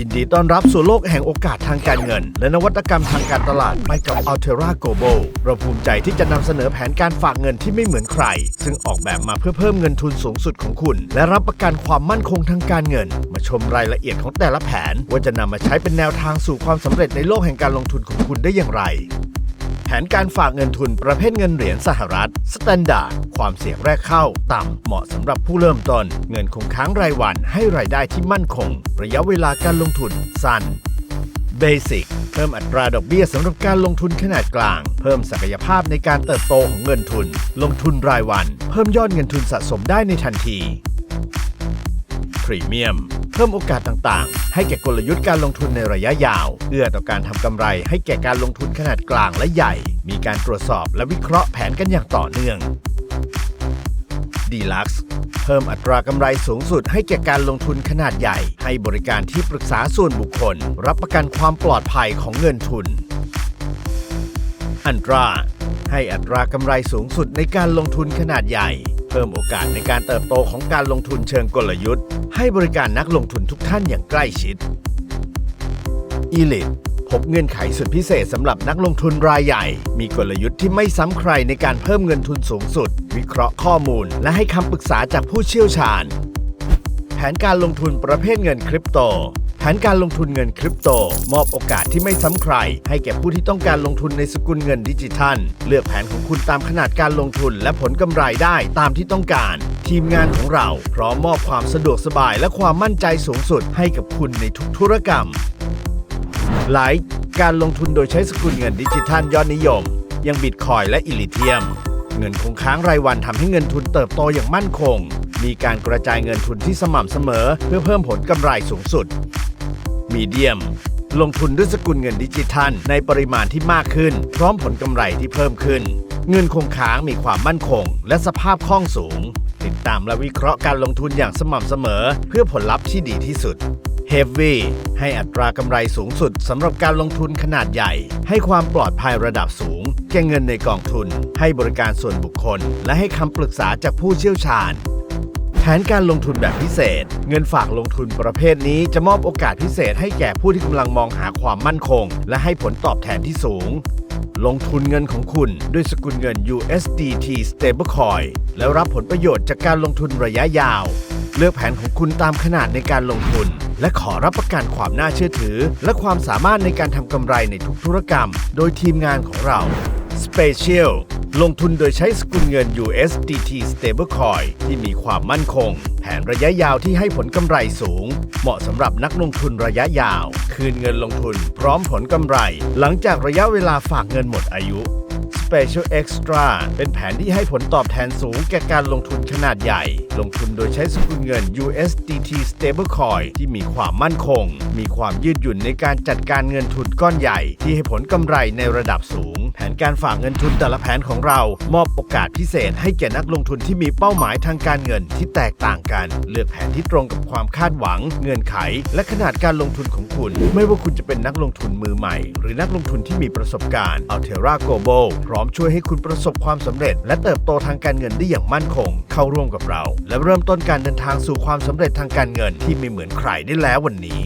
ยินดีต้อนรับสู่โลกแห่งโอกาสทางการเงิน และนวัตกรรมทางการตลาดไปกับ Altera Global เราภูมิใจที่จะนำเสนอแผนการฝากเงินที่ไม่เหมือนใคร ซึ่งออกแบบมาเพื่อเพิ่มเงินทุนสูงสุดของคุณ และรับประกันความมั่นคงทางการเงิน มาชมรายละเอียดของแต่ละแผน ว่าจะนำมาใช้เป็นแนวทางสู่ความสำเร็จในโลกแห่งการลงทุนของคุณได้อย่างไร แผนการฝากเงินทุนประเภทเงินเหรียญสหรัฐสแตนดาร์ดความเสี่ยงแรกเข้า ต่ำ เหมาะสำหรับผู้เริ่มต้น เงินคงค้างรายวันให้รายได้ที่มั่นคง ระยะเวลาการลงทุนสั้นเบสิกเพิ่มอัตราดอกเบี้ยสำหรับการลงทุนขนาดกลาง เพิ่มศักยภาพในการเติบโตของเงินทุน ลงทุนรายวัน เพิ่มยอดเงินทุนสะสมได้ในทันที รีเมียม เพิ่มโอกาสต่างๆ ให้แก่กลยุทธ์การลงทุนในระยะยาว เอื้อต่อการทำกำไรให้แก่การลงทุนขนาดกลางและใหญ่ มีการตรวจสอบและวิเคราะห์แผนกันอย่างต่อเนื่องดีลักซ์เพิ่มอัตรากำไรสูงสุดให้แก่การลงทุนขนาดใหญ่ ให้บริการที่ปรึกษาส่วนบุคคล รับประกันความปลอดภัยของเงินทุนอันตราให้อัตรากำไรสูงสุดในการลงทุนขนาดใหญ่ เพิ่มโอกาสในการเติบโตของการลงทุนเชิงกลยุทธ์ ให้บริการนักลงทุนทุกท่านอย่างใกล้ชิด e l i t พบเงื่อนไขสุดพิเศษสำหรับนักลงทุนรายใหญ่ มีกลยุทธ์ที่ไม่ซ้ำใครในการเพิ่มเงินทุนสูงสุด วิเคราะห์ข้อมูล และให้คำปรึกษาจากผู้เชี่ยวชาญ แผนการลงทุนประเภทเงินคริปโต แผนการลงทุนเงินคริปโต มอบโอกาสที่ไม่ซ้ำใคร ให้แก่ผู้ที่ต้องการลงทุนในสกุลเงินดิจิทัล เลือกแผนของคุณตามขนาดการลงทุนและผลกำไรได้ตามที่ต้องการ ทีมงานของเราพร้อมมอบความสะดวกสบายและความมั่นใจสูงสุดให้กับคุณในทุกธุรกรรมไลค์การลงทุนโดยใช้สกุลเงินดิจิทัลยอดนิยมอย่างบิตคอยและอิลิเทียม เงินคงค้างรายวันทำให้เงินทุนเติบโตอย่างมั่นคง มีการกระจายเงินทุนที่สม่ำเสมอ เพื่อเพิ่มผลกำไรสูงสุดมีเดียมลงทุนด้วยสกุลเงินดิจิทัล ในปริมาณที่มากขึ้น พร้อมผลกำไรที่เพิ่มขึ้น เงินคงค้างมีความมั่นคง และสภาพคล่องสูง ติดตามและวิเคราะห์การลงทุนอย่างสม่ำเสมอ เพื่อผลลัพธ์ที่ดีที่สุด Heavy ให้อัตรากำไรสูงสุดสำหรับการลงทุนขนาดใหญ่ ให้ความปลอดภัยระดับสูง แก่เงินในกองทุน ให้บริการส่วนบุคคล และให้คำปรึกษาจากผู้เชี่ยวชาญ แผนการลงทุนแบบพิเศษ เงินฝากลงทุนประเภทนี้จะมอบโอกาสพิเศษให้แก่ผู้ที่กำลังมองหาความมั่นคง และให้ผลตอบแทนที่สูง ลงทุนเงินของคุณด้วยสกุลเงิน USDT Stablecoin แล้วรับผลประโยชน์จากการลงทุนระยะยาว เลือกแผนของคุณตามขนาดในการลงทุน และขอรับประกันความน่าเชื่อถือ และความสามารถในการทำกำไรในทุกธุรกรรม โดยทีมงานของเรา Special ลงทุนโดยใช้สกุลเงิน USDT Stablecoin ที่มีความมั่นคง แผนระยะยาวที่ให้ผลกำไรสูง เหมาะสำหรับนักลงทุนระยะยาว คืนเงินลงทุน พร้อมผลกำไร หลังจากระยะเวลาฝากเงินหมดอายุ Special Extra เป็นแผนที่ให้ผลตอบแทนสูงแก่การลงทุนขนาดใหญ่ ลงทุนโดยใช้สกุลเงิน USDT Stablecoin ที่มีความมั่นคง มีความยืดหยุ่นในการจัดการเงินทุนก้อนใหญ่ ที่ให้ผลกำไรในระดับสูง แผนการฝากเงินทุนแต่ละแผนของเรา มอบโอกาสพิเศษให้แก่นักลงทุนที่มีเป้าหมายทางการเงินที่แตกต่างกัน เลือกแผนที่ตรงกับความคาดหวัง เงื่อนไข และขนาดการลงทุนของคุณ ไม่ว่าคุณจะเป็นนักลงทุนมือใหม่ หรือนักลงทุนที่มีประสบการณ์ Altera Global พร้อมช่วยให้คุณประสบความสำเร็จ และเติบโตทางการเงินได้อย่างมั่นคง เข้าร่วมกับเรา และเริ่มต้นการเดินทางสู่ความสำเร็จทางการเงินที่ไม่เหมือนใครได้แล้ววันนี้